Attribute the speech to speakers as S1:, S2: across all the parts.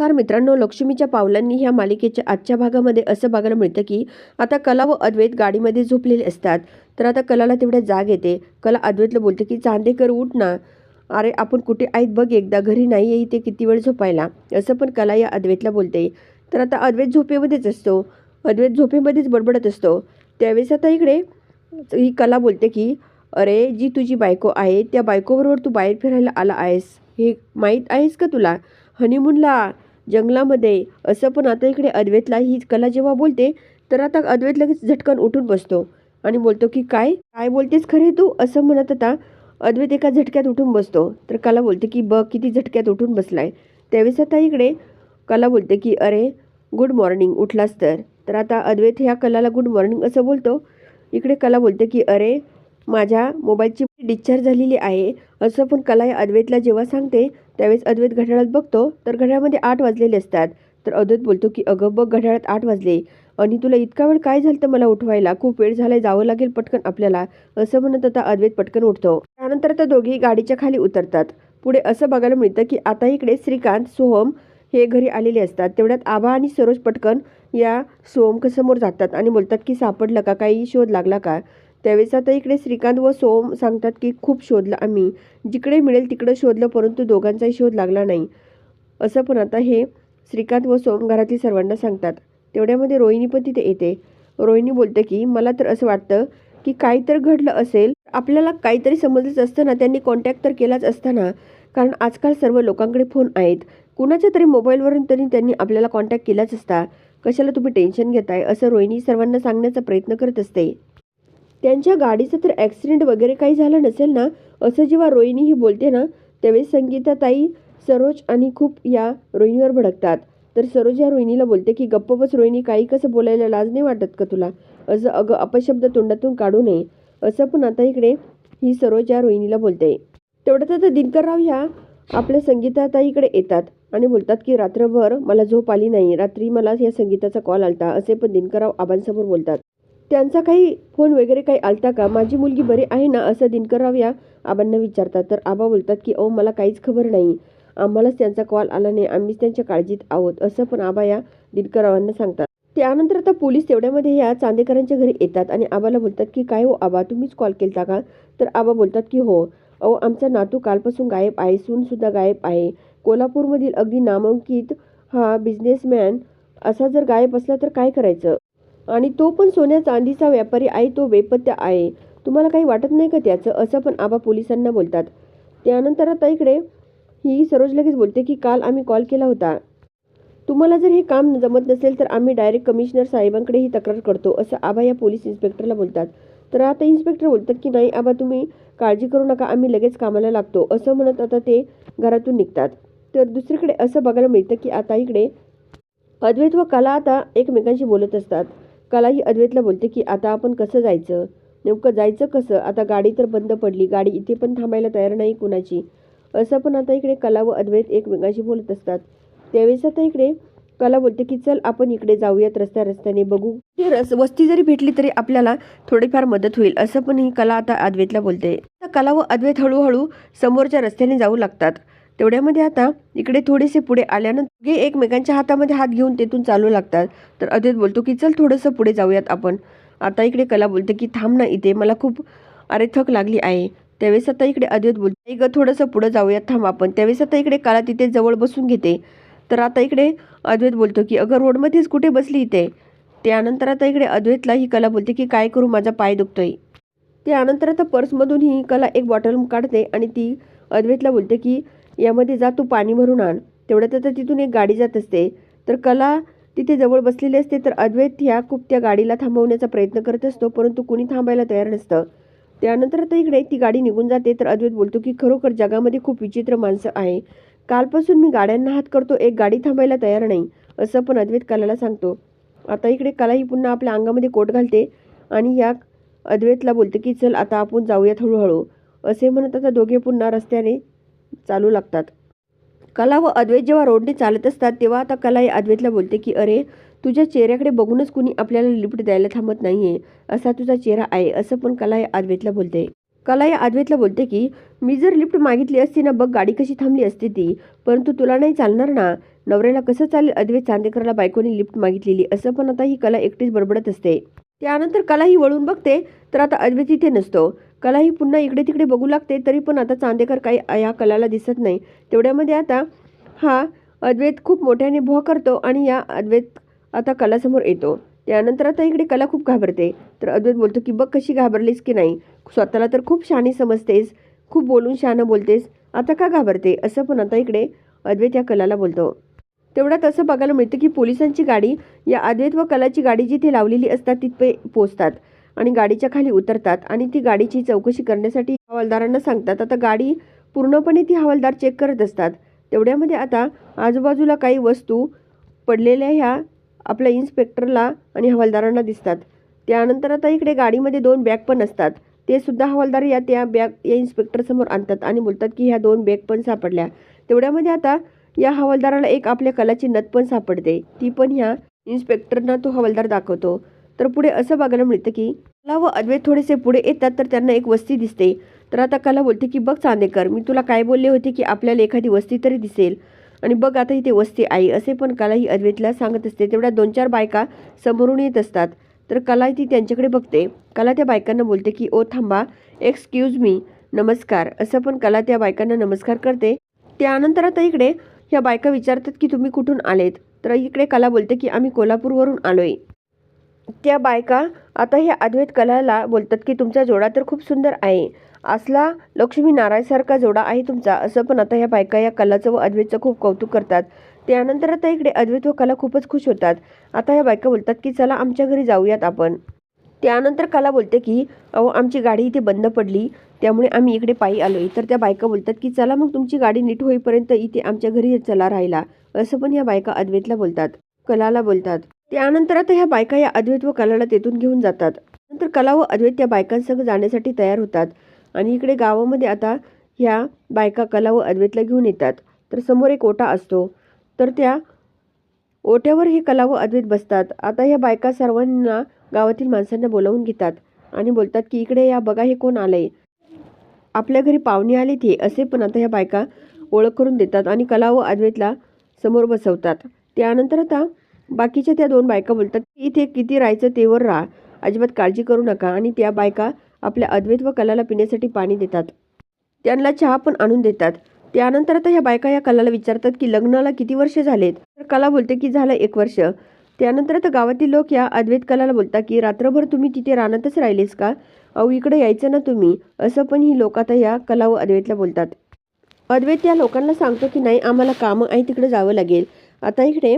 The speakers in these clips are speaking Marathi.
S1: कार मित्रांनो लक्ष्मीच्या पावलांनी ह्या मालिकेच्या आजच्या भागामध्ये असं बघायला मिळतं की आता कला व अद्वैत गाडीमध्ये झोपलेले असतात. तर आता कलाला तेवढ्या जाग येते. कला अद्वैतला बोलते की चांदेकर उठ ना. अरे आपण कुठे आहेत बघ एकदा घरी नाही आहे ते किती वेळ झोपायला. असं पण कला या अद्वैतला बोलते. तर आता अद्वैत झोपेमध्येच असतो. अद्वैत झोपेमध्येच बडबडत असतो. त्यावेळेस आता इकडे ही कला बोलते की अरे जी तुझी बायको आहे त्या बायकोबरोबर तू बाहेर फिरायला आला आहेस. हे माहीत आहेस का तुला? हनीमूनला जंगलामध्ये. असं पण आता इकडे अद्वैतला ही कला जेव्हा बोलते तर आता अद्वैत लगेच झटकन उठून बसतो आणि बोलतो की काय? काय बोलतेस खरे तू? असं म्हणत आता अद्वैत एका झटक्यात उठून बसतो. तर कला बोलते की बघ किती झटक्यात उठून बसलाय. त्यावेळेस आता इकडे कला बोलते की अरे गुड मॉर्निंग उठलास तर. तर आता अद्वैत ह्या कलाला गुड मॉर्निंग असं बोलतो. इकडे कला बोलते की अरे माझ्या मोबाईलची डिस्चार्ज झालेली आहे. असं पण कला या अद्वैतला जेव्हा सांगते त्यावेळेस अद्वैत घड्याळात बघतो तर घड्याळामध्ये आठ वाजलेले असतात. तर अद्वैत बोलतो की अगं बघ घड्याळात आठ वाजले. आणि तुला इतका वेळ काय झालं तर मला उठवायला? खूप वेळ झालाय जावं लागेल पटकन आपल्याला. असं म्हणत आता अद्वैत पटकन उठतो. त्यानंतर आता दोघेही गाडीच्या खाली उतरतात. पुढे असं बघायला मिळतं की आता इकडे श्रीकांत सोहम हे घरी आलेले असतात. तेवढ्यात आबा आणि सरोज पटकन या सोमकसमोर समोर जातात आणि बोलतात की सापडलं का? काही शोध लागला का? त्यावेळेस आता इकडे श्रीकांत व सोम सांगतात की खूप शोधलं आम्ही. जिकडे मिळेल तिकडं शोधलं परंतु दोघांचाही शोध लागला नाही. असं पण आता हे श्रीकांत व सोम घरातील सर्वांना सांगतात. तेवढ्यामध्ये रोहिणी पण तिथे येते. रोहिणी बोलते की मला तर असं वाटतं की काहीतरी घडलं असेल आपल्याला काहीतरी समजलंच असतं ना त्यांनी कॉन्टॅक्ट तर केलाच असताना कारण आजकाल सर्व लोकांकडे फोन आहेत. कुणाच्या तरी मोबाईलवरून तरी त्यांनी आपल्याला कॉन्टॅक्ट केलाच असता. कशाला तुम्ही टेन्शन घेताय? असं रोहिणी सर्वांना सांगण्याचा प्रयत्न करत असते. त्यांच्या गाडीचं तर ॲक्सिडेंट वगैरे काही झालं नसेल ना असं जेव्हा रोहिणी ही बोलते ना त्यावेळेस संगीताताई सरोज आणि खूप या रोहिणीवर भडकतात. तर सरोज या रोहिणीला बोलते की गप्प बस रोहिणी काही कसं बोलायला लाज नाही वाटत का तुला? असं अगं अपशब्द तोंडातून काढू नये. असं पण आता इकडे ही सरोज या रोहिणीला बोलते. तेवढ्यात आता दिनकरराव ह्या आपल्या संगीताताईकडे येतात आणि बोलतात की रात्रभर मला झोप आली नाही. रात्री मला या संगीताचा कॉल आलता. असे पण दिनकरराव आबांसमोर बोलतात. त्यांचा काही फोन वगैरे काही आलता का? माझी मुलगी बरी आहे ना? असं दिनकरराव या आबांना विचारतात. तर आबा बोलतात की अहो मला काहीच खबर नाही. आम्हालाच त्यांचा कॉल आला नाही. आम्हीच त्यांच्या काळजीत आहोत. असं पण आबा या दिनकररावांना सांगतात. त्यानंतर आता पोलीस तेवढ्यामध्ये या चांदेकरांच्या घरी येतात आणि आबाला बोलतात की काय हो आबा? तुम्हीच कॉल केलता का? तर आबा बोलतात की हो. अहो आमचा नातू कालपासून गायब आहे. सूनसुद्धा गायब आहे. कोल्हापूरमधील अगदी नामांकित हा बिझनेसमॅन असा जर गायब असला तर काय करायचं? आणि तो पण सोन्या चांदीचा व्यापारी आहे तो बेपत्ता आहे. तुम्हाला काही वाटत नाही का त्याचं? असं पण आबा पोलिसांना बोलतात. त्यानंतर आता इकडे ही सरोज लगेच बोलते की काल आम्ही कॉल केला होता. तुम्हाला जर हे काम जमत नसेल तर आम्ही डायरेक्ट कमिशनर साहेबांकडे ही तक्रार करतो असं आबा या पोलीस इन्स्पेक्टरला बोलतात. तर आता इन्स्पेक्टर बोलतात की नाही आबा तुम्ही काळजी करू नका आम्ही लगेच कामाला लागतो असं म्हणत आता ते घरातून निघतात. तर दुसरीकडे असं बघायला मिळतं की आता इकडे अद्वैत व कला आता एकमेकांशी बोलत असतात. कला ही अद्वैतला बोलते की आता आपण कसं जायचं? नेमकं जायचं कसं? आता गाडी तर बंद पडली. गाडी इथे पण थांबायला तयार नाही कुणाची. असं पण आता इकडे कला व अद्वैत एकमेकांशी बोलत असतात. त्यावेळेस आता इकडे कला बोलते की चल आपण इकडे जाऊयात रस्त्या रस्त्याने बघू. रस वस्ती जरी भेटली तरी आपल्याला थोडीफार मदत होईल असं पण ही कला आता अद्वैतला बोलते. कला व अद्वैत हळूहळू समोरच्या रस्त्याने जाऊ लागतात. तेवढ्यामध्ये आता इकडे थोडेसे पुढे आल्यानंतर दोघे एकमेकांच्या हातामध्ये हात घेऊन तेथून चालू लागतात. तर अद्वैत बोलतो की चल थोडंसं पुढे जाऊयात आपण. आता इकडे कला बोलते की थांब ना इथे मला खूप अरे थक लागली आहे. त्यावेळेस आता इकडे अद्वैत बोलते ग थोडंसं पुढं जाऊयात थांब आपण. त्यावेळेस आता इकडे कला तिथे जवळ बसून घेते. तर आता इकडे अद्वैत बोलतो की अगं रोडमध्येच कुठे बसली इथे? त्यानंतर आता इकडे अद्वैतला ही कला बोलते की काय करू माझा पाय दुखतोय. त्यानंतर आता पर्समधून ही कला एक बॉटल काढते आणि ती अद्वैतला बोलते की यामध्ये जा तू पाणी भरून आण. तेवढ्यात आता तिथून एक गाडी जात असते. तर कला तिथे जवळ बसलेली असते तर अद्वैत ह्या खूप त्या गाडीला थांबवण्याचा प्रयत्न करत असतो परंतु कुणी थांबायला तयार नसतं. त्यानंतर आता इकडे ती गाडी निघून जाते तर अद्वैत बोलतो की खरोखर जगामध्ये खूप विचित्र माणसं आहे. कालपासून मी गाड्यांना हात करतो एक गाडी थांबायला तयार नाही असं पण अद्वैत कलाला सांगतो. आता इकडे कला ही पुन्हा आपल्या अंगामध्ये कोट घालते आणि या अद्वैतला बोलते की चल आता आपण जाऊयात हळूहळू असे म्हणत आता दोघे पुन्हा रस्त्याने चालू लागतात. कला व अद्वैत जेव्हा रोडने चालत असतात तेव्हा आता कला या अद्वैतला बोलते की अरे तुझ्या चेहऱ्याकडे बघूनच कुणी आपल्याला लिफ्ट द्यायला थांबत नाहीये. असा तुझा चेहरा आहे असं पण कला या अद्वैतला बोलते. कला या अद्वैतला बोलते की मी जर लिफ्ट मागितली असती ना बघ गाडी कशी थांबली असती ती. परंतु तुला नाही चालणार ना. नवऱ्याला कसं चालेल अद्वैत चांदेकरला बायकोने लिफ्ट मागितलेली? असं पण आता ही कला एकटीच बडबडत असते. त्यानंतर कला ही वळून बघते तर आता अद्वैत तिथे नसतो. कला ही पुन्हा इकडे तिकडे बघू लागते तरी पण आता चांदेकर काही या कलाला दिसत नाही. तेवढ्यामध्ये आता हा अद्वैत खूप मोठ्याने भो करतो आणि या अद्वैत आता कलासमोर येतो. त्यानंतर आता इकडे कला खूप घाबरते. तर अद्वैत बोलतो की बघ कशी घाबरलीस की नाही? स्वतःला तर खूप शाणी समजतेस खूप बोलून शहाणं बोलतेस आता का घाबरते? असं पण आता इकडे अद्वैत या कलाला बोलतो. तेवढ्यात असं बघायला मिळतं की पोलिसांची गाडी या अद्वैत व कलाची गाडी जिथे लावलेली असतात तिथे पोचतात आणि गाडीच्या खाली उतरतात आणि ती गाडीची चौकशी करण्यासाठी हवालदारांना सांगतात. आता गाडी पूर्णपणे ती हवालदार चेक करत असतात. तेवढ्यामध्ये आता आजूबाजूला काही वस्तू पडलेल्या ह्या आपल्या इन्स्पेक्टरला आणि हवालदारांना दिसतात. त्यानंतर आता इकडे गाडीमध्ये दोन बॅग पण असतात. ते सुद्धा हवालदार या त्या बॅग या इन्स्पेक्टरसमोर आणतात आणि बोलतात की ह्या दोन बॅग पण सापडल्या. तेवढ्यामध्ये आता या हवालदाराला एक आपल्या कलाची नत पण सापडते. ती पण ह्या इन्स्पेक्टरना तो हवालदार दाखवतो. तर पुढे असं बघायला मिळतं की कला व अद्वैत थोडेसे पुढे येतात तर त्यांना एक वस्ती दिसते. तर आता कला बोलते की बघ चांदेकर मी तुला काय बोलले होते की आपल्याला एखादी वस्ती तरी दिसेल. आणि बघ आता इथे वस्ती आई असे पण कला ही अद्वैतला सांगत असते. तेवढ्या दोन चार बायका समोरून येत असतात. तर कला ती त्यांच्याकडे बघते. कला त्या बायकांना बोलते की ओ थांबा एक्सक्यूज मी नमस्कार. असं पण कला त्या बायकांना नमस्कार करते. त्यानंतर आता इकडे ह्या बायका विचारतात की तुम्ही कुठून आलेत? तर इकडे कला बोलते की आम्ही कोल्हापूरवरून आलोय. त्या बायका आता ह्या अद्वैत कलाला बोलतात की तुमचा जोडा तर खूप सुंदर आहे. असला लक्ष्मी नारायणसारखा जोडा आहे तुमचा. असं पण आता ह्या बायका या कलाचं व अद्वैतचं खूप कौतुक करतात. त्यानंतर आता इकडे अद्वैत व कला खूपच खुश होतात. आता ह्या बायका बोलतात की चला आमच्या घरी जाऊयात आपण. त्यानंतर कला बोलते की अहो आमची गाडी इथे बंद पडली. त्यामुळे आम्ही इकडे पायी आलोय. तर त्या बायका बोलतात की चला मग तुमची गाडी नीट होईपर्यंत इथे आमच्या घरी चला राहिला असं पण या बायका अद्वैतला बोलतात. कलाला बोलतात. त्यानंतर आता ह्या बायका या अद्वैत व कलाला तेथून घेऊन जातात. नंतर कला व अद्वैत या बायकांसह जाण्यासाठी तयार होतात. आणि इकडे गावामध्ये आता ह्या बायका कला व अद्वैतला घेऊन येतात. तर समोर एक ओटा असतो. तर त्या ओट्यावर हे कला व अद्वैत बसतात. आता ह्या बायका सर्वांना गावातील माणसांना बोलावून घेतात आणि बोलतात की इकडे या बघा हे कोण आलंय? आपल्या घरी पाहुणे आले ते असे पण आता ह्या बायका ओळख करून देतात आणि कला व अद्वैतला समोर बसवतात. त्यानंतर आता बाकीच्या त्या दोन बायका बोलतात इथे किती राहायचं तेवर राहा. अजिबात काळजी करू नका. आणि त्या बायका आपल्या अद्वैत व कलाला पिण्यासाठी पाणी देतात. त्यांना चहा पण आणून देतात. त्यानंतर आता ह्या बायका या कलाला विचारतात की लग्नाला किती वर्ष झालेत? तर कला बोलते की झालं एक वर्ष. त्यानंतर आता गावातील लोक या अद्वैत कलाला बोलतात की रात्रभर तुम्ही तिथे रानातच राहिलेस का? अहो इकडे यायचं ना तुम्ही. असं पण ही लोक आता या कला व अद्वैतला बोलतात. अद्वैत या लोकांना सांगतो की नाही आम्हाला कामं आहे तिकडे जावं लागेल. आता इकडे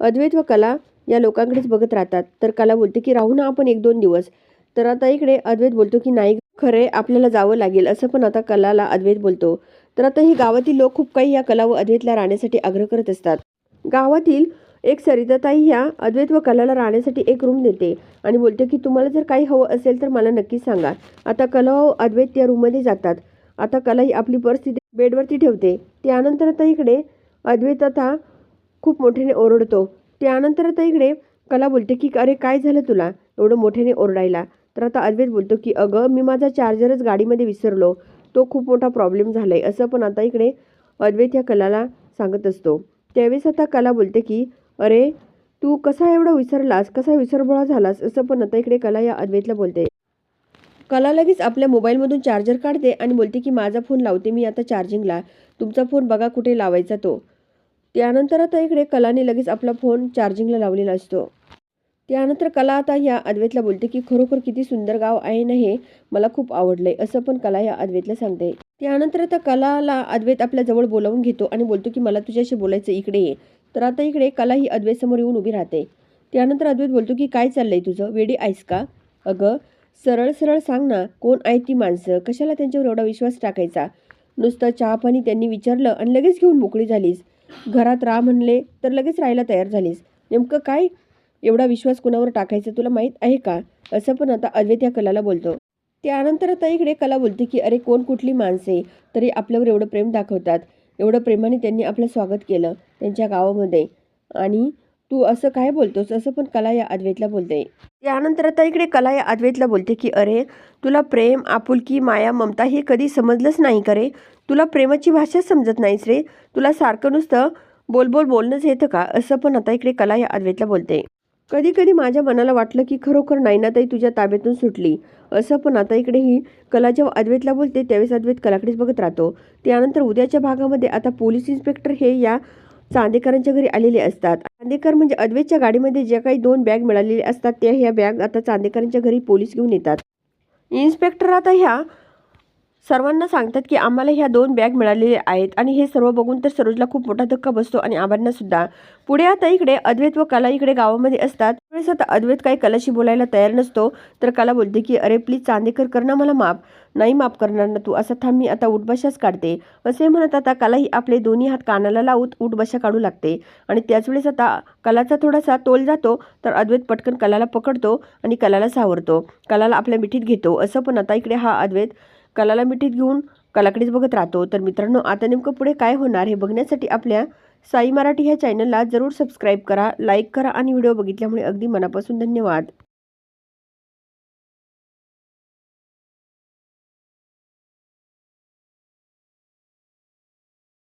S1: अद्वैत व कला या लोकांकडेच बघत राहतात. तर कला बोलते की राहू ना आपण एक दोन दिवस. तर आता इकडे अद्वैत बोलतो की नाही खरे आपल्याला जावं लागेल. असं पण आता कलाला अद्वैत बोलतो. तर आता ही गावातील लोक खूप काही या कला व अद्वैतला राहण्यासाठी आग्रह करत असतात. गावातील एक सरिताताई ह्या अद्वैत व कलाला राहण्यासाठी एक रूम देते आणि बोलते की तुम्हाला जर काही हवं असेल तर मला नक्की सांगा. आता कला व अद्वैत त्या रूममध्ये जातात. आता कला ही आपली परिस्थिती बेडवरती ठेवते. त्यानंतर आता इकडे अद्वैत आता खूप मोठ्याने ओरडतो. त्यानंतर आता इकडे कला बोलते की अरे काय झालं तुला? एवढं मोठ्याने ओरडायला. तर आता अद्वैत बोलतो की अगं मी माझा चार्जरच गाडीमध्ये विसरलो. तो खूप मोठा प्रॉब्लेम झाला आहे असं पण आता इकडे अद्वैत या कलाला सांगत असतो. त्यावेळेस आता कला बोलते की अरे तू कसा एवढा विसरलास? कसा विसरबोळा झालास? असं पण आता इकडे कला या अद्वैतला बोलते. कला लगेच आपल्या मोबाईलमधून चार्जर काढते आणि बोलते की माझा फोन लावते मी आता चार्जिंगला. तुमचा फोन बघा कुठे लावायचा तो. त्यानंतर आता इकडे कलाने लगेच आपला फोन चार्जिंगला लावलेला असतो. त्यानंतर कला आता या अद्वैतला बोलते की खरोखर किती सुंदर गाव आहे ना हे मला खूप आवडलंय असं पण कला या अद्वैतला सांगते. त्यानंतर आता कलाला अद्वैत आपल्या जवळ बोलावून घेतो आणि बोलतो की मला तुझ्याशी बोलायचं इकडे ये. तर आता इकडे कला ही अद्वैत समोर येऊन उभी राहते. त्यानंतर अद्वैत बोलतो की काय चाललंय तुझं? वेडी आहेस का? अगं सरळ सरळ सांग ना कोण आहेत ती माणसं? कशाला त्यांच्यावर एवढा विश्वास टाकायचा? नुसतं चहा पाणी त्यांनी विचारलं आणि लगेच घेऊन मोकळी झालीस. घरात राहा म्हणले तर लगेच राहायला तयार झालीस. नेमकं काय? एवढा विश्वास कुणावर टाकायचा तुला माहीत आहे का? असं पण आता अद्वैत या कलाला बोलतो. त्यानंतर आता इकडे कला बोलते की अरे कोण कुठली माणसे? तरी आपल्यावर एवढं प्रेम दाखवतात. एवढं प्रेमाने त्यांनी आपलं स्वागत केलं त्यांच्या गावामध्ये. आणि तू असं काय बोलतोस? असं पण कला या अद्वैतला बोलते. त्यानंतर आता इकडे कला या अद्वैतला बोलते की अरे तुला प्रेम आपुलकी माया ममता हे कधी समजलंच नाही का रे? तुला प्रेमाची भाषाच समजत नाहीस रे? तुला सारखं नुसतं बोलबोल बोलणंच येतं का? असं पण आता इकडे कला या अद्वैतला बोलते. कधी कधी माझ्या मनाला वाटलं की खरोखर नैनाताई तुझ्या ताब्यातून सुटली. असं पण आता इकडे ही कला जेव्हा अद्वैतला बोलते त्यावेळेस अद्वैत कलाकडेच बघत राहतो. त्यानंतर उद्याच्या भागामध्ये आता पोलीस इन्स्पेक्टर हे या चांदेकरांच्या घरी आलेले असतात. चांदेकर म्हणजे अद्वैतच्या गाडीमध्ये ज्या काही दोन बॅग मिळालेले असतात त्या ह्या बॅग आता चांदेकरांच्या घरी पोलीस घेऊन येतात. इन्स्पेक्टर आता ह्या सर्वांना सांगतात की आम्हाला ह्या दोन बॅग मिळालेले आहेत आणि हे सर्व बघून तर सरोजला खूप मोठा धक्का बसतो आणि आबांना सुद्धा. पुढे आता इकडे अद्वैत व कला इकडे गावामध्ये असतात. त्यावेळेस आता अद्वैत काही कलाशी बोलायला तयार नसतो. तर कला बोलते की अरे प्लीज चांदेकर कर ना मला माफ नाही माफ करणार ना तू असं थांब मी आता उठबशाच काढते. असे म्हणत आता कलाही आपले दोन्ही हात कानाला लावून उठबशा काढू लागते. आणि त्याच वेळेस आता कलाचा थोडासा तोल जातो तर अद्वैत पटकन कलाला पकडतो आणि कलाला सावरतो. कलाला आपल्या मिठीत घेतो. असं पण आता इकडे हा अद्वैत कलाला मिठीत घेऊन कलाकडेच बघत राहतो. तर मित्रांनो आता नेमकं पुढे काय होणार हे बघण्यासाठी आपल्या साई मराठी ह्या चॅनलला जरूर सबस्क्राईब करा लाईक करा आणि व्हिडिओ बघितल्यामुळे अगदी मनापासून धन्यवाद.